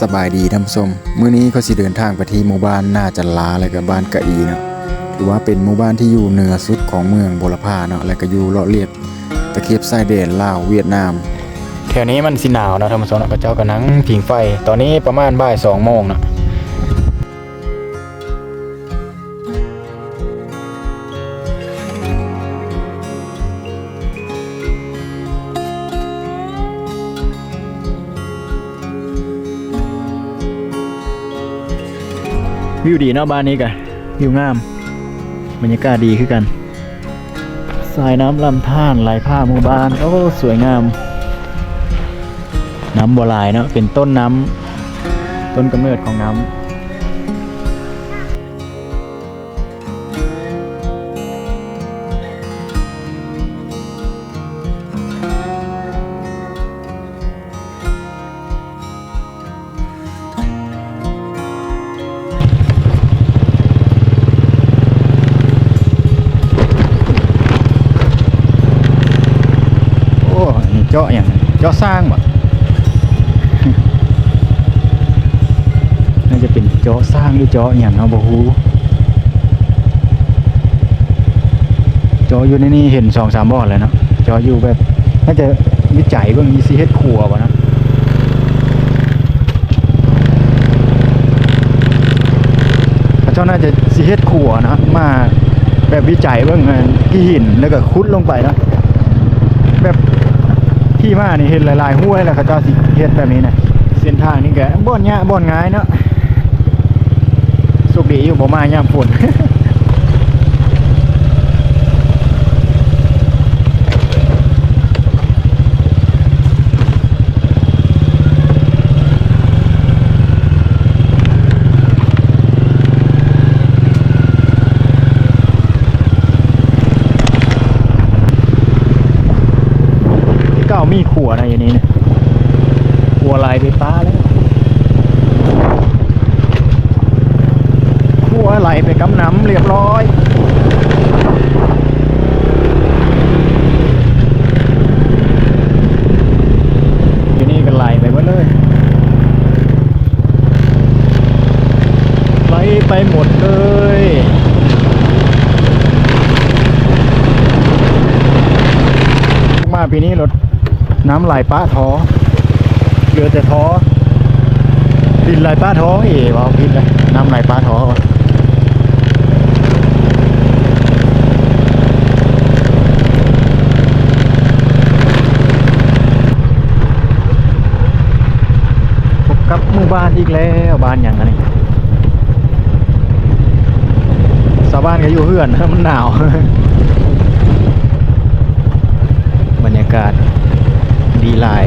สบายดีท่านผู้ชมมื้อนี้เขาสิเดินทางไปที่หมู่บ้านน่าจะลาและก็บ้านกะอีเนาะถือว่าเป็นหมู่บ้านที่อยู่เหนือสุดของเมืองโบรพาเนาะและก็อยู่เลาะเลียดตะเคียบชายแดนลาวเวียดนาม แถวนี้มันสิหนาวเนาะท่านผู้ชมเนาะก็เจ้าก็นั่งผิงไฟ ตอนนี้ประมาณบ่ายสองโมงเนาะ วิวดีเนาะบ้านนี้กะวิวงาม บรรยากาศดีขึ้นกันสายน้ำลำธารไหลผ่าหมู่บ้านโอ้สวยงาม น้ำบัวลายเนาะเป็นต้นน้ำต้นกำเนิดของน้ำ เจาะอย่างเอาบ่ฮู้เจาะอยู่ในนี้เห็นสองสามบ่อเลยเนาะเจาะอยู่แบบน่าจะวิจัยเบิ่งอีซีเฮ็ดครัวบ่นะเจ้าน่าจะสิเฮ็ดครัวนะมาแบบวิจัยเบิ่งอันที่หินแล้วก็ขุดลงไปนะแบบที่มานี่เห็นหลายๆห้วยแล้วเขาเจ้าสิเฮ็ดแบบนี้นะเส้นทางนี่แกบ่อนยะบ่อนง่ายเนาะ สุขดีอยู่บ่มาย่ามฝนมีขัวนะอย่างนี้นะขัวลายไปป้าแล้วขัว ไหลไปกำน้ำเรียบร้อยอยู่นี่ก็ไหลไปหมดเลยไหลไปหมดเลยมาปีนี้รถน้ำไหลป้าท้อเหลือแต่ท้อดินไหลป้าท้อเอ๋ว่าพิดเลยน้ำไหลป้าท้อก่อนพู่บ้านอีกแล้วบ้านอย่างอันนี้ชาวบ้านก็อยู่เฮือนมันหนาวบรรยากาศดีหลาย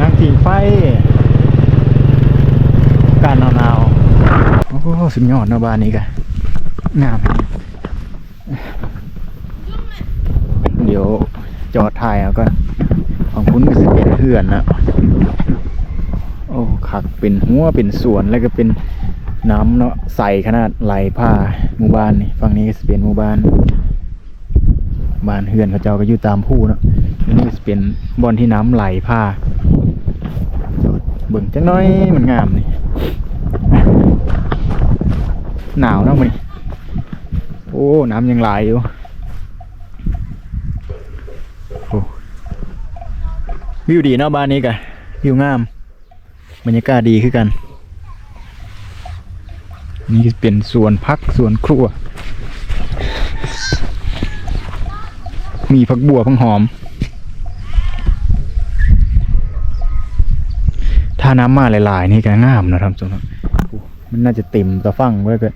นั่งผิงไฟ การหนาวๆโอ้โห สุดยอดเนาะบ้านนี้กันงามเดี๋ยวจอดถ่ายเอาก่อนของคุณก็สิเป็นเพื่อนนะโอ้คักเป็นหัวเป็นสวนแล้วก็เป็นน้ำเนาะใสขนาดไหลผ่าหมู่บ้านนี่ฝั่งนี้ก็จะเป็นหมู่บ้านบ้านเฮือนเขาเจ้าก็อยู่ตามผู้เนาะนนี้จะเป็นบอนที่น้ำไหลผ่าเบิ่งจังน้อยมันงามนี่ หนาวนาะมันโอ้น้ำยังไหลอยู่วิวดีเนาะบ้านนี้กะวิวงาม บรรยากาศดีขึ้นกัน นี่เป็นส่วนพักส่วนครัว มีผักบัวพังหอมถ้าน้ำมาหลายๆ นี่ก็งามนะครับสวนพักโอ้ มันน่าจะเต็มตะฟังไว้ก็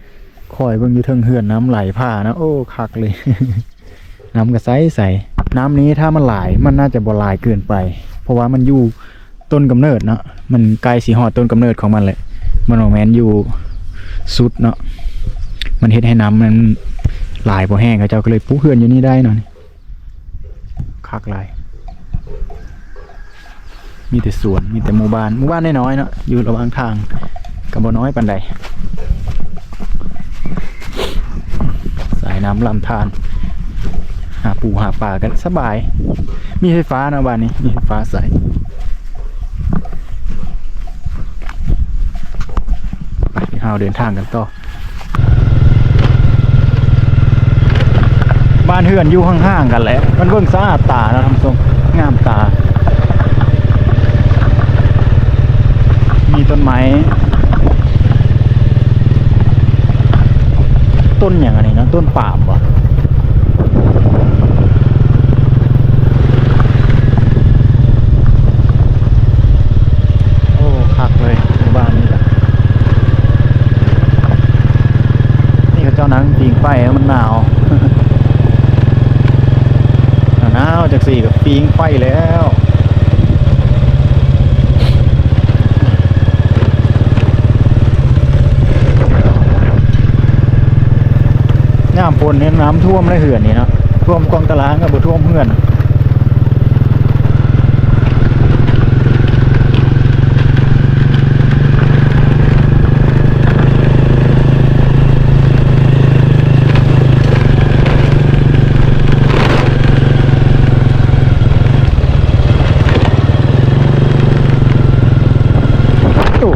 คอยเบิ่งอยู่เทิงเฮือนน้ำไหลผ่านะโอ้คักเลย น้ำก็ใสใสน้ำนี้ถ้ามันไหลมันน่าจะบ่ไหลเกินไป เพราะว่ามันอยู่ต้นกำเนิดเนาะมันไกลสีหอดต้นกำเนิดของมันเลยมันโมแมนอยู่สุดเนาะมันเฮ็ดให้น้ำมันหลายพอแห้งเขาเจ้าก็เลยปูเฮือนอยู่นี่ได้เนาะคักหลายมีแต่สวนมีแต่หมู่บ้านหมู่บ้านน้อยๆเนาะอยู่ระหว่างทาง กับบ่น้อยปานใดสายน้ำลำธารหาปูหาปลากันสบาย มีไฟฟ้านะบ้านนี้ มีไฟฟ้าใส่ไปเอาเดินทางกันต่อ บ้านเฮือนอยู่ห่างๆกันแหละ มันเบิ่งสะอาดตานะทำทรงงามตา มีต้นไม้ ต้นอย่างไรนะต้นปาล์มวะโอ้คักเลยหมู่บ้านนี้แหละนี่ก็เจ้านังปิงไฟแล้วมันหนาวหนาวจากสี่กับปิงไฟแล้ว น้ำท่วมและเหือนนี่เนาะท่วมกองตารางกับบ่ท่วมเหือนโอ้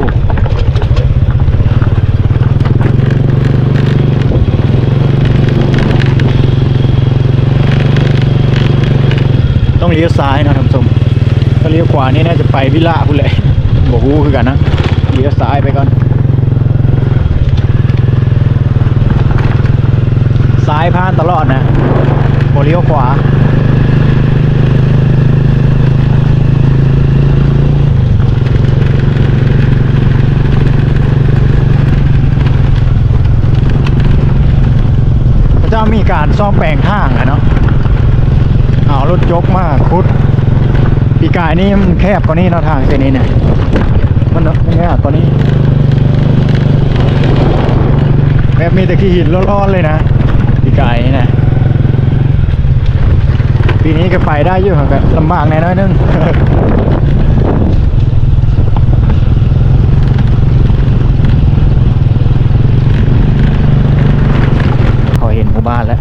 ต้องเลี้ยวซ้ายนะท่านผู้ชมถ้าเลี้ยวขวานี่น่าจะ ไปวิลาพุ่นแหละบอกฮู้คือกันนะเลี้ยวซ้ายไปก่อน ซ้ายผ่านตลอดนะบเลี้ยวขวาพระเจ้ามีการซ่อมแปลงทางอะเนาะเอารถยกมาคุด ปีกายนี่มันแคบกว่านี้เนาะทางเส้นนี้เนี่ยมันมันแคบกว่านี้แบบมีแต่ขี้หินร้อนๆเลยนะปีกายนี่นะปีนี้ก็ไปได้อยู่ครับลำบากแน่น้อยนึงพอเห็นหมู่บ้านแล้ว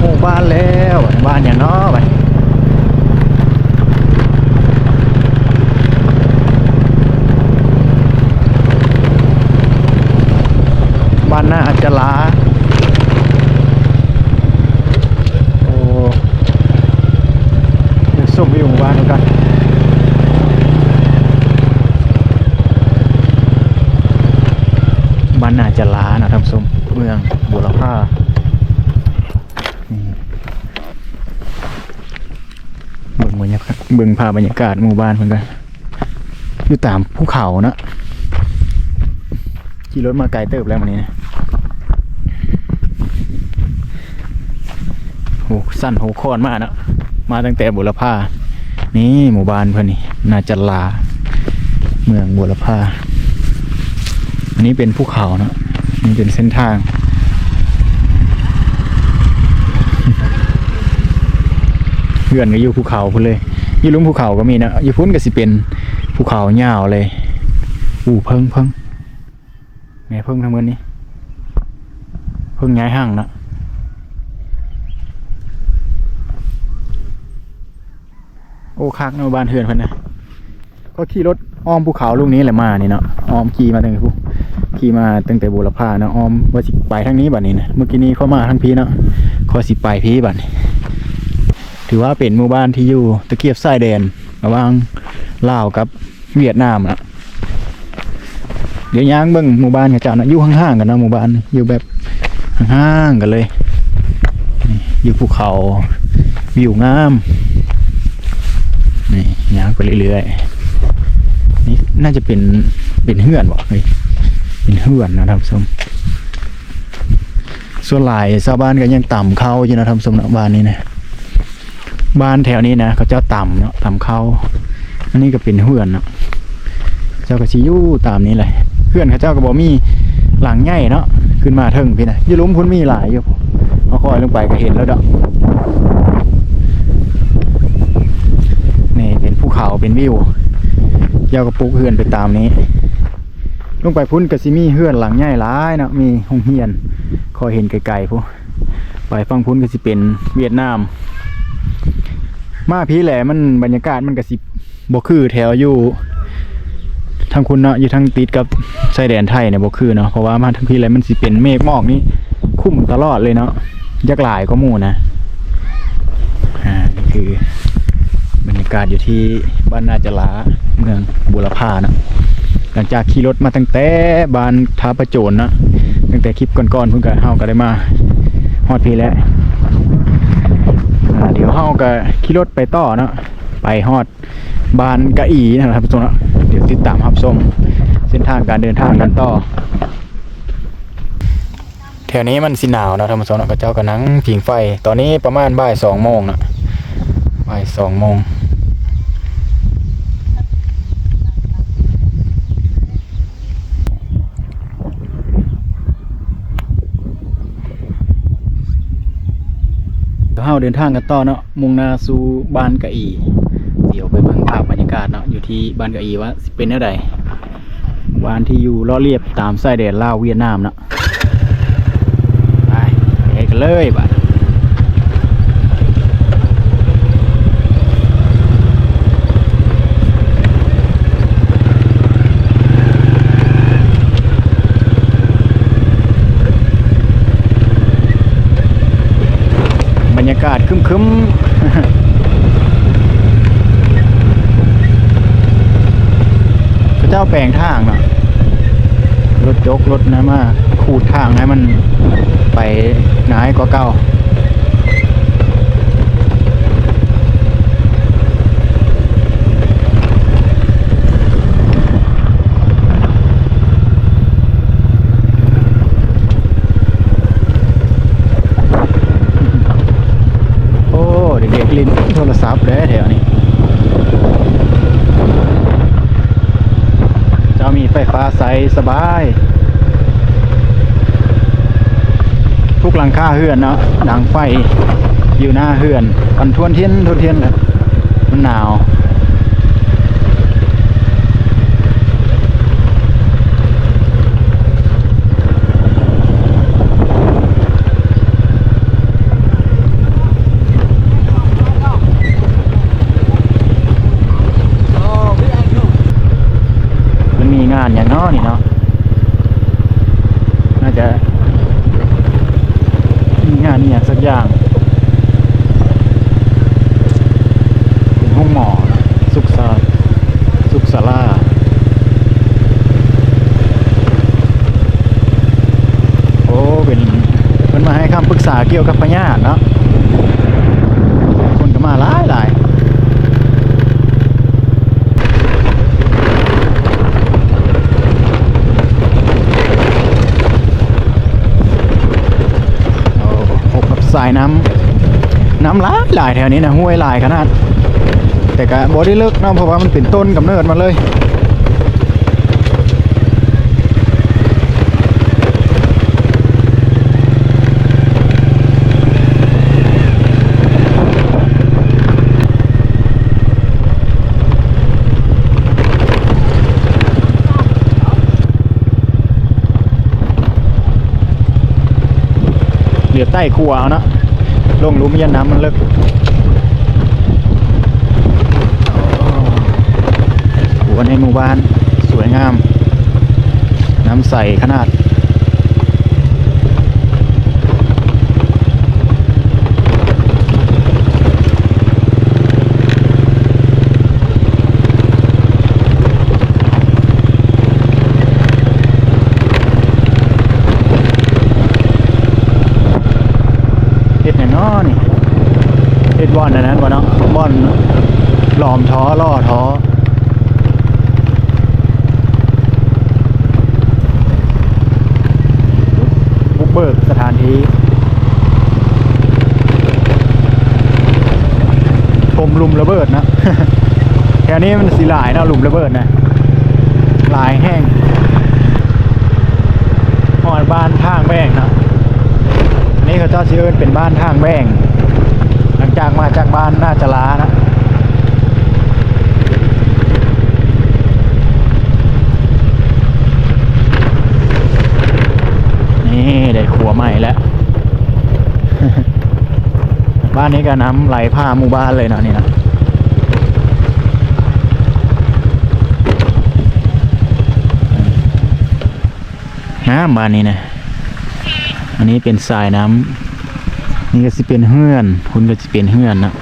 หมู่บ้านแล้วบ้านอย่างน้อไปบ้านหน้าอาจจะล้าโอ้เดี๋ยวส่งไปอยู่หมู่บ้านดูกันบ้านนาจะล้านะท่านผู้ชมเมืองบุรพา เบิ่งบรรยากาศ เบิ่งภาพบรรยากาศหมู่บ้านเพิ่นกันอยู่ตามภูเขานะขี่รถมาไกลเติบแล้ววันนี้นะโหสั้นโหคอนมากนะมาตั้งแต่บุรพานี่หมู่บ้านเพิ่นนี่นาจะลา เมืองบุรพาอันนี้เป็นภูเขานะนี่เป็นเส้นทางเพื่อนก็อยู่ภูเขาพุ่นเลย อยู่ลุมภูเขาก็มีนะอยู่พุ่นก็สิเป็นภูเขายาวเลย อู้เพิ่งเพิ่งแม่เพิ่งทำเงินนี้ เพิ่งย้ายห้างนะโอ้คักเนบ้านเฮือนเพิ่นนะก็ขี่รถอ้อมภูเขาลูกนี้แหละมานี่เนาะอ้อมขี่มาตั้งแต่ภูขี่มาตั้งแต่บุรพาเนาะอ้อมว่าสิไปทางนี้บัดนี้นะเมื่อกี้นี้เข้ามาทางพีเนาะขอสิไปพีบัดนี้ ถือว่าเป็นหมู่บ้านที่อยู่ตะเกียบชายแดนระหว่างลาวกับเวียดนามนะเดี๋ยวย่างเบิ่งหมู่บ้านกับเจ้านะอยู่ห่างๆกันนะหมู่บ้านอยู่แบบห่างๆกันเลยอยู่ภูเขาวิวงามนี่ย่างไปเรื่อยๆนี่น่าจะเป็นเป็นเฮือนบ่เฮ้ยเป็นเฮือนนะท่านผู้ชมส่วนหลายชาวบ้านก็ยังต่ำเข้าอยู่นะท่านผู้ชมนะบ้านนี้นะ บ้านแถวนี้นะเขาเจ้าต่ำเนาะต่ำเข้าอันนี้ก็เป็นเฮือนเนาะเจ้าก็สิยู่ตามนี้เลยเพื่อนเขาเจ้าก็บอกมีหลังใหญ่เนาะขึ้นมาเทิงพี่นะยี่หลุมพุ่นมีหลายอยู่เอาคอยลงไปก็เห็นแล้วดอกนี่เป็นภูเขาเป็นวิวเจ้าก็ปลูกเฮือนไปตามนี้ ลงไปพุ่นก็สิมีเฮือนหลังใหญ่หลายเนาะมีห้องเฮียนคอยเห็นไกลๆพูไปฟังพุ่นก็สิเป็นเวียดนาม มาพี่แหละมันบรรยากาศมันก็สิบ่คือแถวอยู่ทางคุณเนาะอยู่ทางติดกับชายแดนไทยเนี่ยบ่คือเนาะเพราะว่ามาทางพี่แล้วมันสิเป็นเมฆหมอกนี่คุ้มตลอดเลยเนาะยักหลายก็มู่นะอ่านี่คือบรรยากาศอยู่ที่บ้านนาจลาเมืองบุรพาเนาะหลังจากขี่รถมาตั้งแต่บ้านท้าประโจนนะตั้งแต่คลิปก่อนๆเพิ่งก็เฮาก็ได้มาฮอดพี่แล้วอ่ ยวเฮาก็ขี่รถไปต่อเนาะไปฮอดบานกะอีนะครับทุกคนนะเดี๋ยวติดตามรับชมเส้นทางการเดินทางกันต่อแถวนี้มันสีหนาวนะท่านผู้ชมนะก็เจ้าก็นั่งผิงไฟ ตอนนี้ประมาณบ่ายสองโมงนะบ่ายสองโมง เฮาเดินทางกันต่อเนาะมุ่งหน้าสู่บ้านกะอี เดี๋ยวไปเบิ่งภาพบรรยากาศเนาะอยู่ที่บ้านกะอีว่าสิเป็นอะไรบ้านที่อยู่ล้อเรียบตามสายแดนลาวเวียดนามเนาะไปไปกันเลยบ้าน คึมๆพระเจ้าแปลงทางเนาะรถยกรถนะมาขูดทางให้มันไปหนาให้กว่าเก่าโอ้เด็กๆ ลินโทรศัพท์เด้แถวนี้จะมีไฟฟ้าใสสบาย ทุกหลังคาเฮือนเนาะดังไฟอยู่หน้าเฮือนปันทวนเทียนทวนเทียนมันหนาว มันมีงานอย่างเนาะนี่เนาะ น่าจะ มีงานนี่อย่างสักอย่าง เป็นห้องหมอนะสุขสาสุขศาลาโอ้ เป็นมันมาให้คำปรึ กี่ยวกับพญาเนาะคนก็มาหลายหลายโอ้พบกับสายน้ำน้ำหลายหลายแถวนี้นะห้วยหลายขนาดแต่ก็บอได้เลิกเนาะเพราะว่ามันเป็นต้นกำเนิดมาเลย ลือใต้ครัวเอานะลงรูมยันน้ำมันเลิกหัวในหมู่บ้าน สวยงาม น้ำใสขนาด เฮ็ดอย่างน้อนี่เฮ็ด บอนอันนั้นบ่เนาะบอนหลอมท้อล่อท้อบุกเบิกสถานที่ผมลุมระเบิดนะแถวนี้มันสิหลายนะลุมระเบิดนะหลายแห้งหอดบ้านทางแบงนะนี่เขาเจ้าชื่อเป็นบ้านทางแบงหลัง จากมาจากบ้านน่าจะล้านะนี่ได้ขัวใหม่แล้ว บ้านนี้ก็น้ำไหลผ่าหมู่บ้านเลยเนาะนี่นะน้ำบ้านนี้นะ อันนี้เป็นสายน้ำ นี่ก็สิเป็นเฮือนคุณก็สิเป็นเฮือนนะ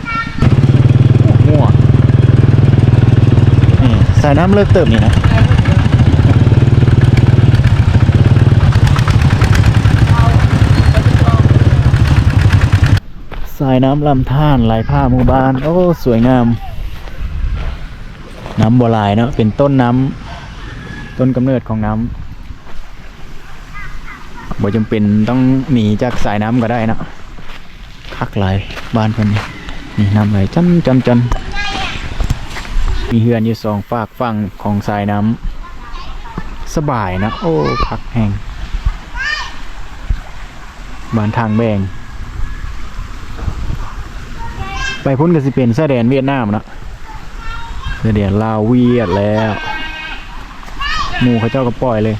โอ้มั่วนี่สายน้ำเลิกเติมนี่นะสายน้ำลำธารไหลผ่าหมู่บ้าน โอ้ สวยงาม น้ำบัวลายเนาะเป็นต้นน้ำ ต้นกำเนิดของน้ำบ่จำเป็นต้องหนีจากสายน้ำก็ได้นะ คักไหลายบ้านเพิ่นนี่นี่น้ำไหลจันจันจันมีเฮือนอยู่สองฝากฝั่งของสายน้ำสบายนะ โอ้คักแห้งบ้านทางแบงไปพุ่นก็สิเป็นเสดนเวียดนามนะเสดนลาวเวียดแล้วหมูเขาเจ้าก็ปล่อยเลย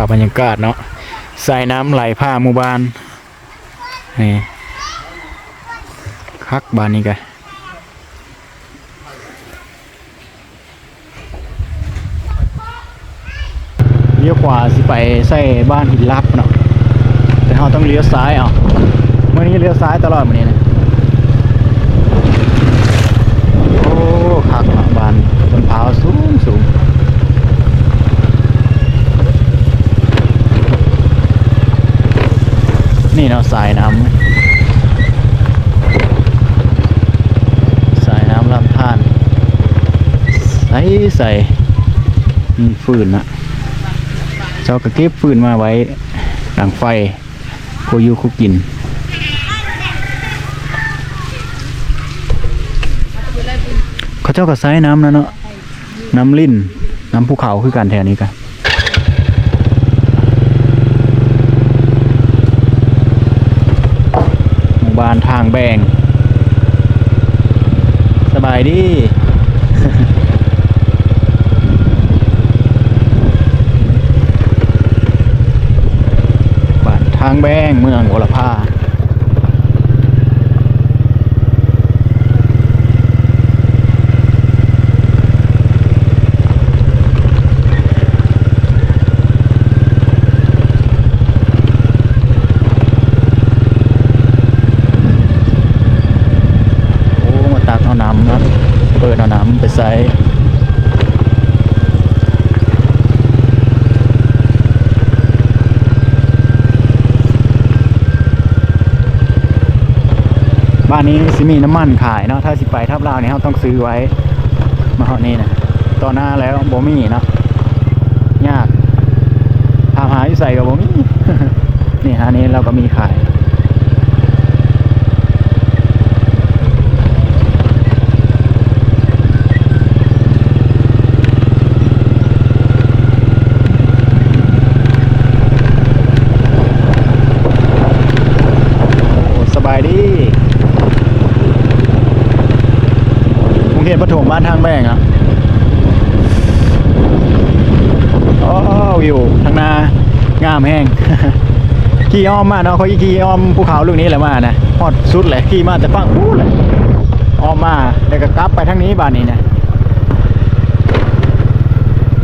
าพบรรยากาศเนาะสายน้ำไหลผ่าหมู่บ้านนี่คักบ้านนี้กันเลี้ยวขวาสิไปใส่บ้านหินลับเนาะแต่เราต้องเลี้ยวซ้ายเอาเมื่อนี้เลี้ยวซ้ายตลอดมื่อนี้นะโอ้ขักบ้านต้นพาวสูงสูง นี่เนาะสายน้ำสายน้ำลำธารใสใสมีฟืนนะเจ้าก็เก็บฟืนมาไว้ดังไฟกูยูคุกินเขาเจ้าก็ใช้น้ำนะเนาะน้ำลิ่นน้ำภูเขาคือกันแถวนี้กันหมู่ บ้านทางแบง สบายดีบ้านทางแบงเมืองโอลภาโอ้มาตักเอาน้ำนะเปิดเอาน้ำไปใส่ บ้า นี้สิมีน้ำมันขายเนาะถ้าสิไปทับลาวเนี่ยเราต้องซื้อไว้มาเฮานี้นะต่อหน้าแล้วบ่มีเนาะยากถามหาอยู่ใส่กับบ่มีนี่ฮะนี้เราก็มีขาย โอ้สบายดี กรุงเทพปฐมบ้านทางแบงอะอ๋อวิวทางนางามแห้งขี่อ้อมมาเนาะเขาขี่อ้อมภูเขาลูกนี้แหละมานะฮอดสุดเลยขี่มาแต่ฟังอู้เลยอ้อมมาแล้วก็กลับไปทางนี้บ้านนี้นะ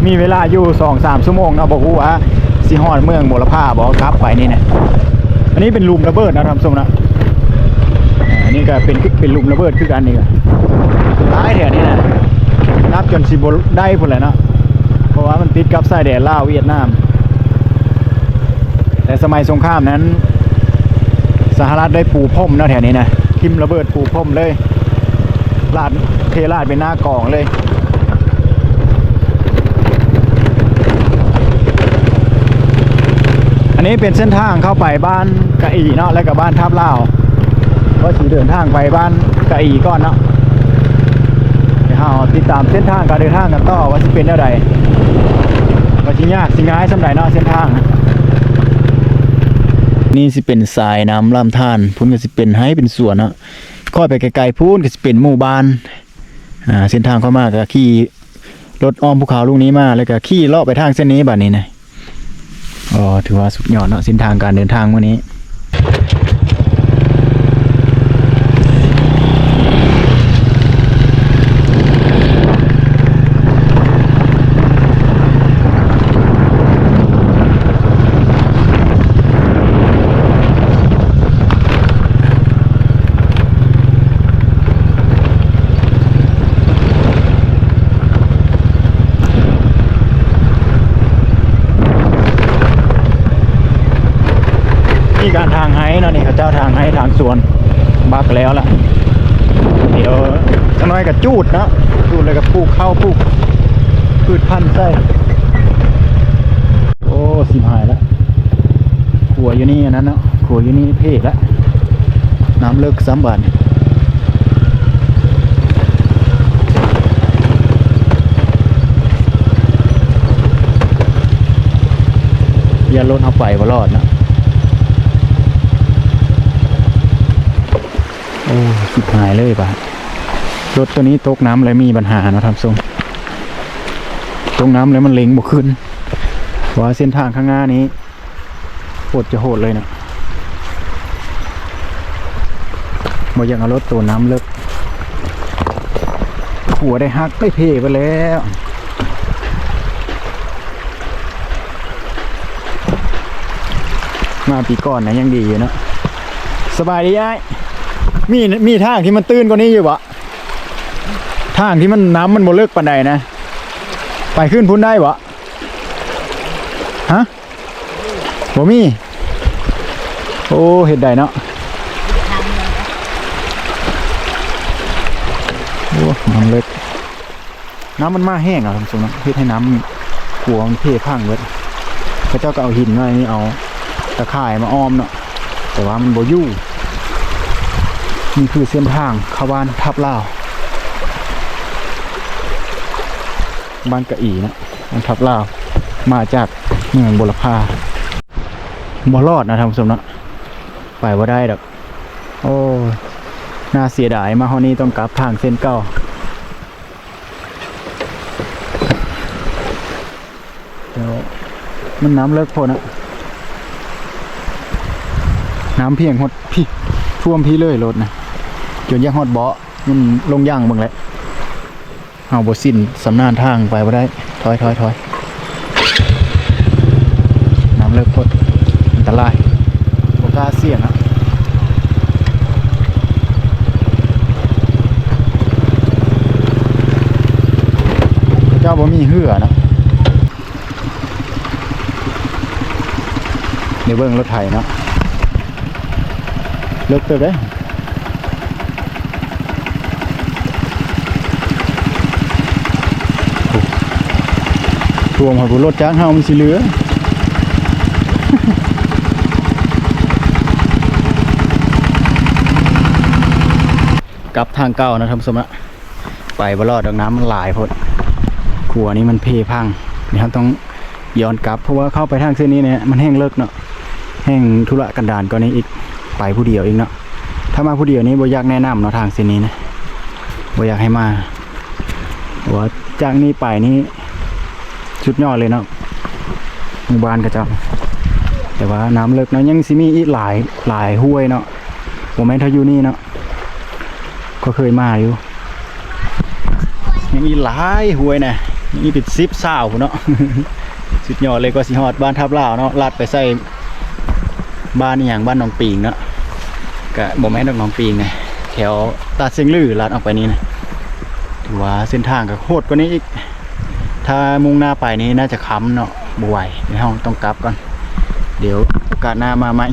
มีเวลาอยู่สองสามชั่วโมงเนาะบอกว่าสิฮอดเมืองโมลพาบอกกลับไปนี่นะอันนี้เป็นลุมระเบิดนะทำทรงนะอันนี้ก็เป็นเป็นลุมระเบิดคือกันนี่ก็ ร้ายแถวนี้นะนับจนสิบได้พุ่นแหละเนาะเพราะว่ามันติดกับชายแดนลาวเวียดนาม แต่สมัยสงครามนั้น สหรัฐได้ปูพรมเนาะแถวนี้นะทิมระเบิดปูพรมเลยลาดเทลาดเป็นหน้ากองเลยอันนี้เป็นเส้นทางเข้าไปบ้านกะอีเนาะแล้วก็บ้านทับลาวก็สีเดินทางไปบ้านกะอีก่อนเนาะ ติดตามเส้นทางการเดินทางกันต่อว่าสิเป็นแนวใดว่าสิยากสิง่ายสำหรับนาะเส้นทาง นี่สิเป็นสายน้ำลำธารพุ่นก็สิเป็นให้เป็นสวนเนาะค่อยไปไกลๆพุ่นก็สิเป็นหมู่บ้านอ่าเส้นทางเข้ามาก็ขี่รถอ้อมภูเขาลูกนี้มาแล้วก็ขี่เลาะไปทางเส้นนี้บัดนี้นะอ๋อถือว่าสุดยอดเนาะเส้นทางการเดินทางวันนี้การทางไห้ เจ้าทางไห้ทางสวนบักแล้วล่ะ เดี๋ยวจะน้อยกับจูดนะจูดเลยกับปลูกข้าวปลูกพืชพันธุ์ไส้โอ้สิบหายแล้วขัวอยู่นี่อันนั้นเนาะขัวอยู่นี่เพกแล้วน้ำเลิกสามบาทอย่ารถเอาไปว่ารอดนะ อ้สิบหายเลยป่ะรถตัวนี้ตกน้ำเลยมีปัญหาเนาะทำทรงตกน้ำเลยมันเล็งบ่ขึ้นว่าเส้นทางข้างหน้านี้โหดจะโหดเลยเนาะบ่อยากเอารถตัวน้ำเลิกหัวได้หักได้เพไปแล้วมาปีก่อนนะยังดีอยู่เนาะสบายดียาย มีมีทางที่มันตื้นกว่านี้อยู่บะทางที่มันน้ำมันบ่เลิกปานใดนะ ไปขึ้นพุ่นได้บะฮะบ่มี โอ้เห็ดใดเนาะโอ้น้ำเลิกน้ำมันมาแห้งอะท่านผู้ชมนะเฮ็ดให้น้ำขัวมันเทพังเว้ยพระเจ้าก็เอาหินมานี่เอาตะข่ายมาอ้อมเนาะแต่ว่ามันบ่อยู่ นี่คือเส้นทางข้าบ้านทับลาวบ้านกะอีนะบ้านทับลาวมาจากเมืองบุรพาบ่รอดนะท่านผู้ชมนะไปว่าได้ดอกโอ้น่าเสียดายมาเฮานี้ต้องกลับทางเส้นเก่าเดี๋ยวมันน้ำเลิกพอนะน้ำเพียงหดพี่ท่วมพี่เลยรถนะ จนแยกฮอดเบาะมันลงย่างเบิ่งแหละเอาบสิ้นสำนานทางไปบ่ได้ถอยถอยถอยน้ำเลิกพดอันตรายโอกล้าเสี่ยงอะเจ้าบ่มีเหือนะเดี๋ยวเบิ่งรถไถเนาะเลิกเติบได้ รวมหอยบุรถจ้างเฮามันสิเหลือกลับทางเก่านะท่านผู้ชมนะไปบรอดดอกน้ำมันหลายพดขัวนี้มันเพพังนี่ครับต้องย้อนกลับเพราะว่าเข้าไปทางเส้นนี้เนี่ยมันแห้งเลิกเนาะแห้งธุระกันดารกว่านี้อีกไปผู้เดียวเองเนาะถ้ามาผู้เดียวนี้บอยากแนะนำเนาะทางเส้นนี้นะบอยากให้มาเพราะว่าจากนี้ไปนี้ สุดยอดเลยเนาะหมู่บ้านก็จะแต่ว่าน้ำเลิกเนาะยังสิมีอีกหลายหลายห้วยเนาะโมเมนต์เท่าอยู่นี่เนาะก็เคยมาอยู่ ยังอีกหลายห้วยนะยังอีเป็นซิปสาวเนาะสุดยอดเลยก็สิฮอดบ้านทับลาเนาะลัดไปใส่บ้านอย่างบ้านหนองปีงเนาะกะบ่แม่นดอกหนองปีงไงแถวตาเซิงลือลัดออกไปนี่นะถือว่าเส้นทางก็โคตรกว่านี้อีก ถ้ามุ่งหน้าไปนี้น่าจะค้ำเนาะบวเดี๋ยวเราต้องกลับก่อน เดี๋ยวโอกาสหน้ามาใหม่